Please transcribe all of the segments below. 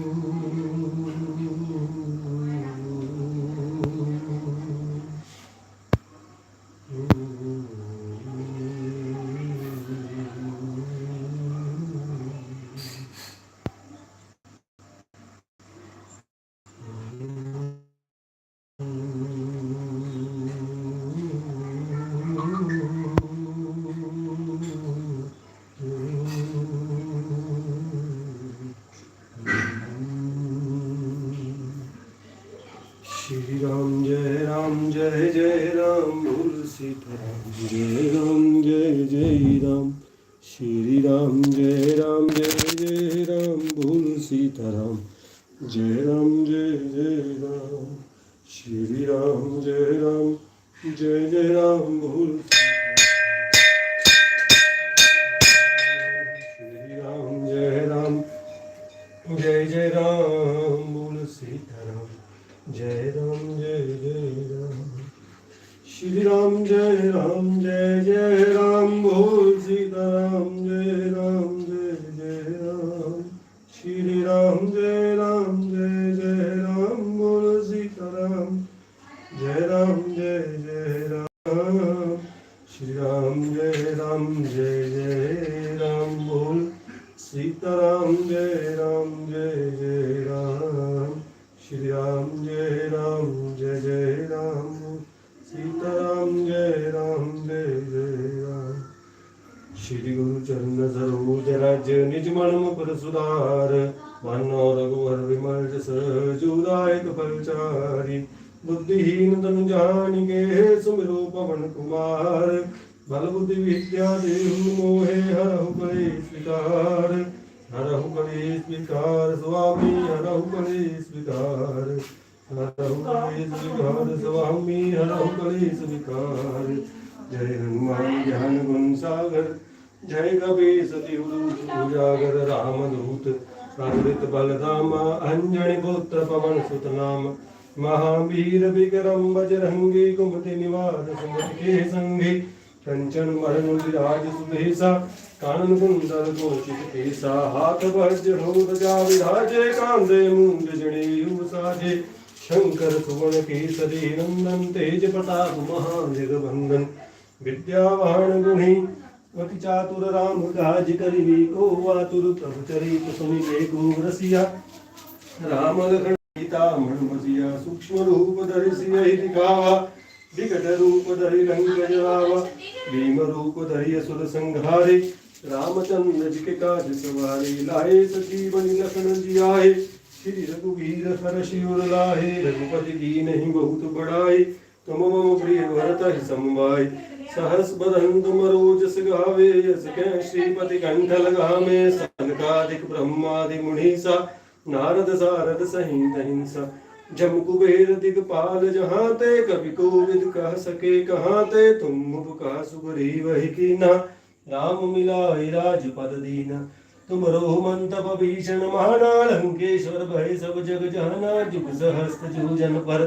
Ooh. জয় রাম জয় জয় রাম, শ্রী রাম জয় রাম জয় জয় রাম, ভুল সীতারাম। জয় রাম জয় জয় রাম, শ্রী রাম জয় রাম, জয় জয় রাম, ভুল শ্রী রাম জয় রাম, জয় জয় রাম, ভুল সীতারাম। জয় Ram Şidiram jay ram jay jay ram bol sitaram jay ram jay jay ram Şidiram jay ram jay jay ram bol sitaram jay ram jay jay ram Şidiram jay ram jay jay ram bol sitaram jay ram jay jay ram Şidiram Shri गुरु चरण सरोज राज्य निज मन मुकुर सुधार। मानो रघुवर विमल जस जुदायक फलचारी। बुद्धिहीन तनु जानिके सुमिरो पवन कुमार। बल बुद्धि विद्या देहु मोहे हरहु कले स्वीकार हरहु कले स्वीकार स्वामी हरहु कले स्वीकार हरहु कले स्वीकार स्वामी हरहु कले स्वीकार जय हनुमान ज्ञान गुण सागर। ਜੈ ਗਵੇ ਸਤੀ ਗੁਰੂ ਉਜਾਗਰ ਰਾਮ ਦੂਤ ਪ੍ਰਤਿਤ ਬਲ ਧਾਮ ਅੰਜਣ ਗੋਤਰ ਪਵਨ ਸੁਤ ਨਾਮ ਮਹਾਵੀਰ ਬਿਕਰਮ ਬਜਰੰਗੀ ਕੁਮਤੀ ਨਿਵਾਰ ਸੁਮਤ ਕੇ ਸੰਗੀ, ਕੰਚਨ ਮਰਨ ਵਿਰਾਜ ਸੁਭੇਸਾ ਕਾਨਨ ਕੁੰਦਲ ਕੋਚਿਤ ਕੇਸਾ, ਹਾਥ ਵਜ ਹੋਦ ਜਾ ਵਿਰਾਜੇ, ਕਾਂਦੇ ਮੁੰਡ ਜਣੇ ਉਸਾਜੇ ਸ਼ੰਕਰ ਸੁਵਨ ਕੇਸਰੀ ਨੰਦਨ ਤੇਜ ਪ੍ਰਤਾਪ ਮਹਾਨ ਜਗ ਬੰਦਨ ਵਿਦਿਆਵਾਨ ਗੁਣੀ अति चातुर राम काज करिबी को आतुर प्रभु चरित सुनिबे को रसिया राम लखन सीता मणमसिया सूक्ष्म रूप धरि सियहि दिखावा विकट रूप धरि रंग जरावा भीम रूप धरि असुर संहारे रामचंद्र जी के काज सवारे। लाए सजीवन लखन जियाए श्री रघुवीर हर शिवर लाहे। रघुपति की नहीं बहुत बड़ाई तुम मम प्रिय भरत ही समवाय सहस बदन तुम रोजस गावे श्रीपति कंठ लगामे सनकादिक ब्रह्मादि मुनीसा नारद सारद सहित हिंसा जम कुबेर दिगपाल जहाँ ते कवि कोविद कह सके कहाँ ते तुम उपका सुगरी वही कीना राम मिलाए राजपद दीना तुम रोमंतप भीषण महाना लंकेश्वर भय सब जग जहना जुग सहस्त्र जन पर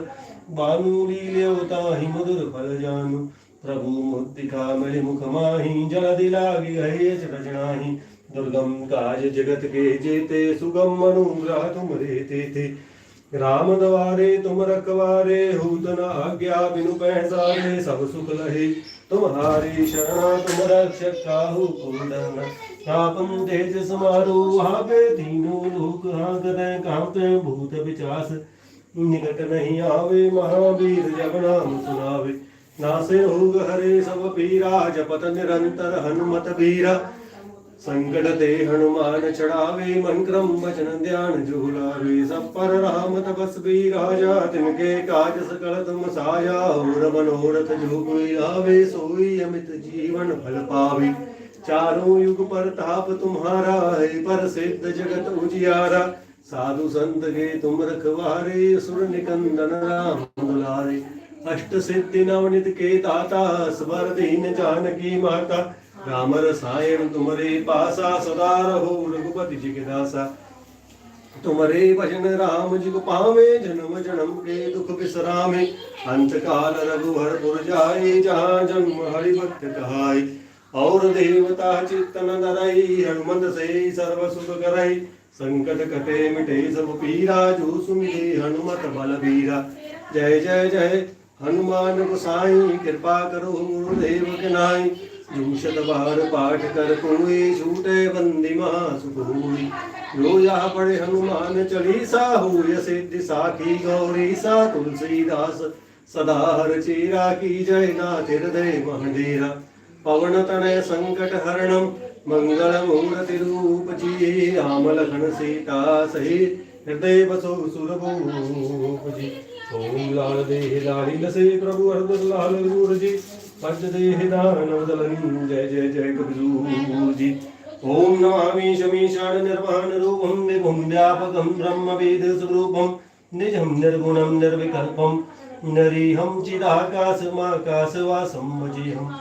बानु लील्योता ही मधुर फल जानु ਪ੍ਰਭੂ ਮੁਕਤਿਕਾ ਮਿਲਿ ਮੁਖ ਮਾਹੀ, ਜਲ ਦਿਲਾਗੀ ਹੈ ਰਜਣਾਹੀ ਦੁਰਗਮ ਕਾਜ ਜਗਤ ਕੇ ਜੇਤੇ, ਸੁਗਮ ਅਨੁਗ੍ਰਹ ਤੁਮਰੇ ਤੇਤੇ ਰਾਮ ਦਵਾਰੇ, ਤੁਮ ਰਖਵਾਰੇ, ਹੂਤ ਨ ਆਗਿਆ, ਬਿਨੁ ਪਹਿਸਾਰੇ ਸਭ ਸੁਖ ਲਹੇ। ਤੁਮਹਾਰੀ ਸ਼ਰਣਾ, ਤੁਮ ਰਖਸ਼ਕ ਕਾਹੂ ਕੁੰਦਨ ਆਪਮ ਤੇਜ ਸਮਾਰੂ, ਆਪੇ ਦੀਨੂ ਲੋਕ ਆਗਦੇ ਕਾਂਤੇ ਭੂਤ ਵਿਚਾਸ। ਨਿਕਟ ਨਹੀਂ ਆਵੇ ਮਹਾਵੀਰ ਜਗ ਨਾਮ ਸੁਣਾਵੇ नासे होग हरे सब पीरा, जपत निरंतर हनुमत बीरा संकट ते हनुमान चढ़ावे, मन क्रम वचन ध्यान झूलावे। सब पर राम तपस्वी राजा तिनके काज सकल तुम साया। और मनोरथ जो कोई लावे सोई अमित जीवन फल पावे। चारों युग पर ताप तुम्हारा, है पर सिद्ध जगत उजियारा। साधु संत के तुम रखवारे, सुर निकंदन राम दुलारे। अष्ट सिद्धि नवनित के दाता स्वर दीन जानकी माता। राम रसायन तुमरे पासा, सदा रहो रघुपति जी के दासा तुमरे भजन राम जी को पावे, जन्म जन्म के दुख विसरामे अंत काल रघुहर पुर जाए, जहाँ जन्म हरि भक्त कहाई और देवता चित्तन धरई हनुमत से सर्व सुख करई। संकट कटे मिटे सब पीरा, जो सुमिरे हनुमत बल बीरा जय जय जय। ਹਨੂਮਾਨ ਗੁਸਾਈ ਕਿਰਪਾ ਕਰੋ ਗੁਰੂਦੇਵ ਕਿਨਾਈ। ਜੂਸ਼ਤ ਬਾਰ ਪਾਠ ਕਰ ਕੋਈ ਛੂਟੇ ਬੰਦੀ ਮਹਾ ਸੁਖੂਈ ਜੋ ਯਹ ਪੜੇ ਹਨੂਮਾਨ ਚਲੀ ਸਾ ਹੋਇ ਸਿੱਧਿ ਸਾਖੀ ਗੌਰੀ ਸਾ ਤੁਲਸੀ ਦਾਸ ਸਦਾ ਹਰ ਚੀਰਾ ਕੀ ਜੈ ਨਾਥ ਹਿਰਦੇ ਮਹੰਡੀਰਾ ਪਵਨ ਤਨੈ ਸੰਕਟ ਹਰਣਮ, ਮੰਗਲ ਮੂਰਤਿ ਰੂਪ ਜੀ। ਰਾਮ ਲਖਣ ਸੀਤਾ ਸਹਿ ਹਿਰਦੇ ਬਸੋ ਸੁਰਭੂਪ ओम लाल देह लाली लसे प्रभु हरदस लाल रूर जी पद देह दानव दलन जय जय जय कबीर जी ओम नमामि शमीशान निर्वाण रूपम विभुम व्यापकम ब्रह्म वेद स्वरूपम निजम निर्गुणम निर्विकल्पम नरीहं चिदाकाशमाकाशवासं वजेहम्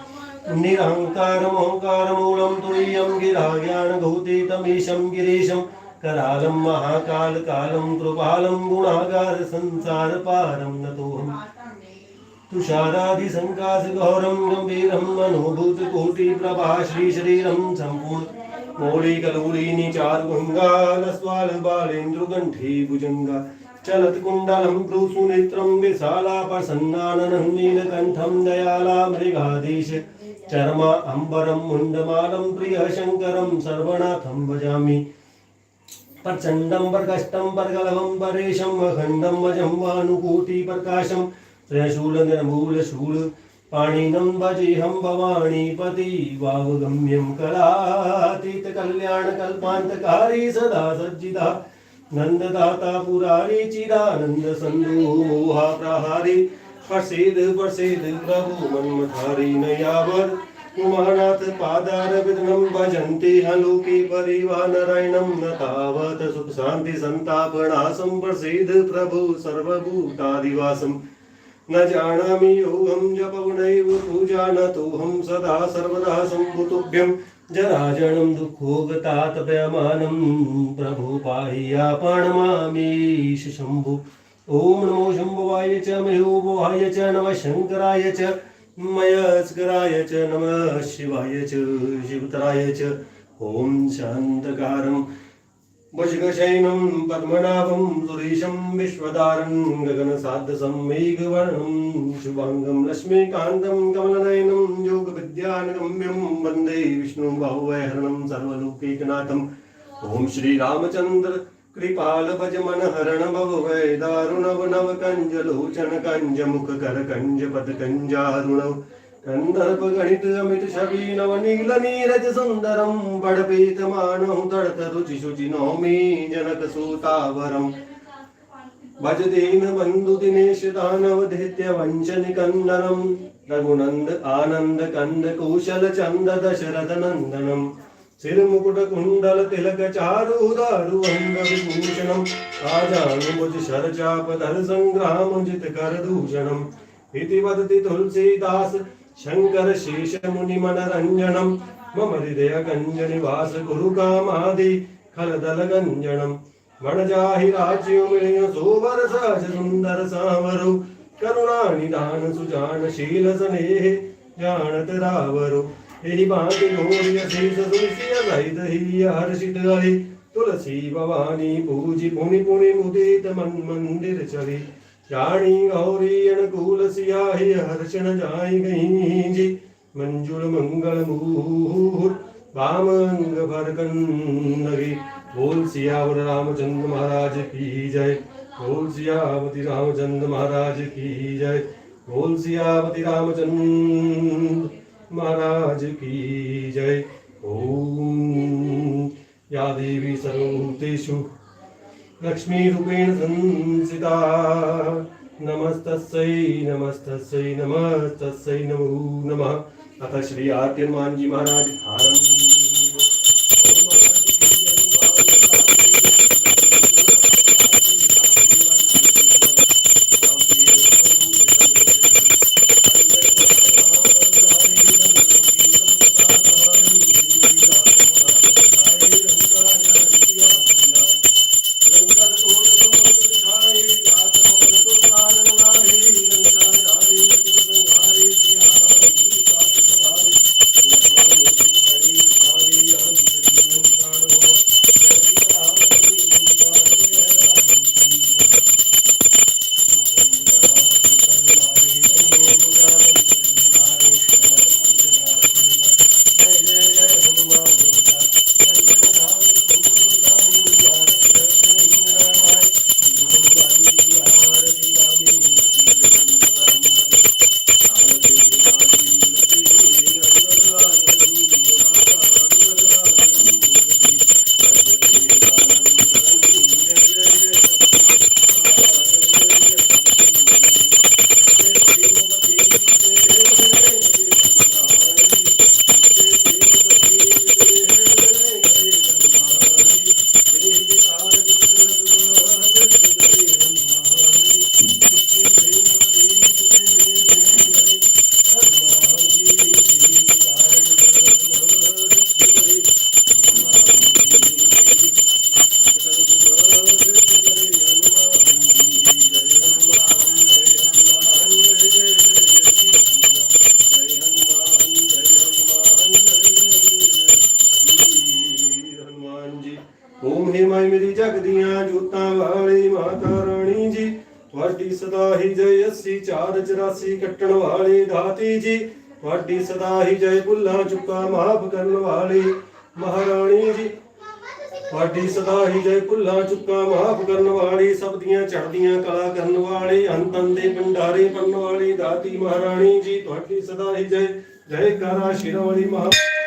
निरहङ्कारमोङ्कारमूलं तुरीयं गिरा ज्ञानभूतितमीशं गिरीशं करालं महाकालकालं कृपालं गुणागार संसारपारं नतोऽहम् तुषारादिसङ्काशगौरं गम्भीरं मनोभूतकोटिप्रभा श्रीशरीरं सम्पूर्ण मौलिकलौलीनिचारुगङ्गालस्वालबालेन्द्रुकण्ठी भुजङ्गा चलत्कुण्डलं भ्रूसुनेत्रं विशालापसन्नाननं नीलकण्ठं दयाला मृगाधीश चर्म अम्बरं मुण्डमालं प्रियशङ्करं सर्वनाथं भजामि प्रचण्डं प्रकष्टं परगलभं परेशं अखण्डं वजं वानुकूटिप्रकाशं त्रयशूलनिर्मूलशूल पाणिनं भजेऽहं भवानीपति, वावगम्यं कलातीतकल्याणकल्पान्तकारी सदा सज्जिता। नंददाता पुरारी प्रहारी। प्रसिद्ध प्रसिद्ध प्रभु मन्मथारी, नयावर। उमानाथ पादार विघ्नं भजन्ति हलोके परिवानरायणं न तावत् सुख शान्ति सन्तापनाशं प्रसिद्ध प्रभु सर्वभूतादिवासम् न जानामि योऽहं जपगुणैव पूजा न तोऽहं सदा सर्वदा सम्भुतुभ्यम् जराजनं दुःखोगतातपयमानं प्रभु पाहि आपणमामीश शम्भु ॐ नमो शम्भुवाय च मयोभवाय च नमः शङ्कराय च मयस्कराय च नमः शिवाय च, शिवतराय च। ॐ शान्तकारम् वशगशैनं पद्मनाभं सुरेशं विश्वदारं गगनसाद्दसं मेघवर्णं शुभाङ्गं लक्ष्मीकान्तं कमलनयनं योगविद्यानगम्यं वंदे विष्णुं बाहुवैहरणं सर्वलोकैकनाथम्। ॐ श्रीरामचन्द्र कृपाल भज मन हरण भव वै दारुणव नव कञ्ज लोचन कञ्ज मुख कर कञ्ज पद कञ्जारुणव कंदर्प गणित अमित छवि नव नील नीरज सुंदरम बड़पीत मानव तड़त रुचि शुचि नौमी जनक सूतावरम भज दीन बंधु दिनेश दानव दैत्य वंचन कंदनम रघुनंद आनंद कंद कौशल चंद दशरथ नंदनम సిరుముకుట కుండల తిలక చారుదారు అంగవి భూషణం రాజానుభుజ శరచాపధర సంగ్రామజిత కరదూషణం ఇది వదతి తులసీదాస్ శంకర శేషముని మనరంజనం. మమ హృదయ గంజని వాస గురు కామాది కలదల గంజనం. మణజాహి రాజ్యమిళియ సోవర సహజ సుందర సావరు కరుణానిదాన సుజాన శీల స్నేహ జానత రావరు. एहि बाँति घोरिय शेष तुलसी सहित ही हर्षित हरि तुलसी भवानी पूजी पुनि पुनि मुदित मन मंदिर चली रानी गौरी अनुकूल सियाही हर्षण जाय गई जी मंजुल मंगल मुहूर बामंग भरकन नगी। बोल सियावर रामचंद्र महाराज की जय। बोल सियावती रामचंद्र महाराज की जय। बोल सियावती रामचंद्र महाराज की जय। ओम। या देवी सर्वभूतेषु। लक्ष्मीरूपेण संसिता। नमस्तस्यै नमस्तस्यै नमस्तस्यै नमो नमः। अथ श्री आर्य जी महाराज। आरंभ 80 ਚਾਰ 84 ਕੱਟਣ ਵਾਲੀ ਦਾਤੀ ਜੀ। ਤੁਹਾਡੀ ਸਦਾ ਹੀ ਜੈ ਭੁੱਲਾਂ ਚੁੱਕਾ ਮਾਫ ਕਰਨ ਵਾਲੀ ਮਹਾਰਾਣੀ ਜੀ। ਤੁਹਾਡੀ ਸਦਾ ਹੀ ਜੈ ਭੁੱਲਾਂ ਚੁੱਕਾ ਮਾਫ ਕਰਨ ਵਾਲੀ ਸਭ ਦੀਆਂ ਚੜ੍ਹਦੀਆਂ ਕਲਾ ਕਰਨ ਵਾਲੀ, ਅੰਤਨ ਦੇ ਭੰਡਾਰੇ ਭਰਨ ਵਾਲੀ ਦਾਤੀ ਮਹਾਰਾਣੀ ਜੀ। ਤੁਹਾਡੀ ਸਦਾ ਹੀ ਜੈ ਜੈ ਕਾਰਾ ਸ਼ਿਰ ਮਹਾਰਾਣੀ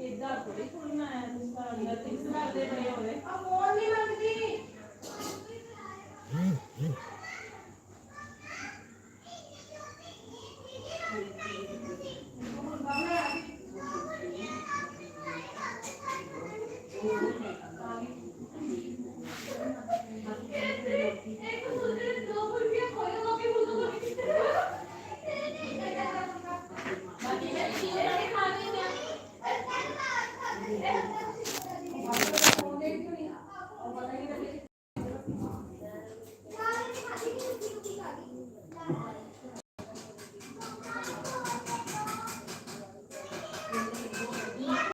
ਇਦਾਂ ਥੋੜੀ ਸੁਣਨਾ ਹੈ ਤੁਸੀਂ ਤਾਂ ਅੰਦਰ ਤਿੰਨ ਕਰਦੇ ਪਏ ਹੋਵੇ